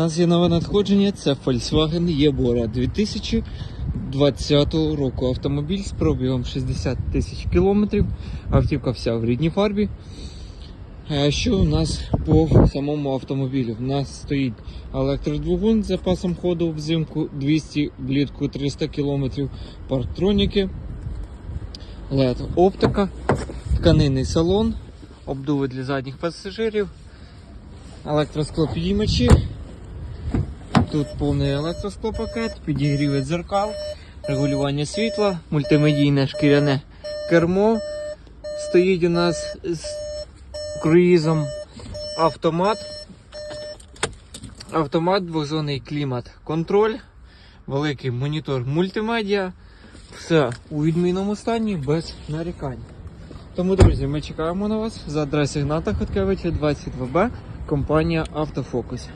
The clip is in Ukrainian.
У нас є нове надходження, це Volkswagen Єбора 2020 року. Автомобіль з пробігом 60 тисяч кілометрів. Автівка вся в рідній фарбі. Що у нас по самому автомобілю? У нас стоїть електродвигун з запасом ходу взимку 200, влітку 300 км, парктроніки, LED оптика, тканинний салон, обдуви для задніх пасажирів, електросклопідіймачі. Тут повний електросклопакет, підігрівець дзеркал, регулювання світла, мультимедійне шкіряне кермо. Стоїть у нас з круїзом автомат. Автомат, двозонний клімат, контроль, великий монітор мультимедіа. Все у відмінному стані без нарікань. Тому, друзі, ми чекаємо на вас за адресою Гната Хоткевича 22Б, компанія Автофокус.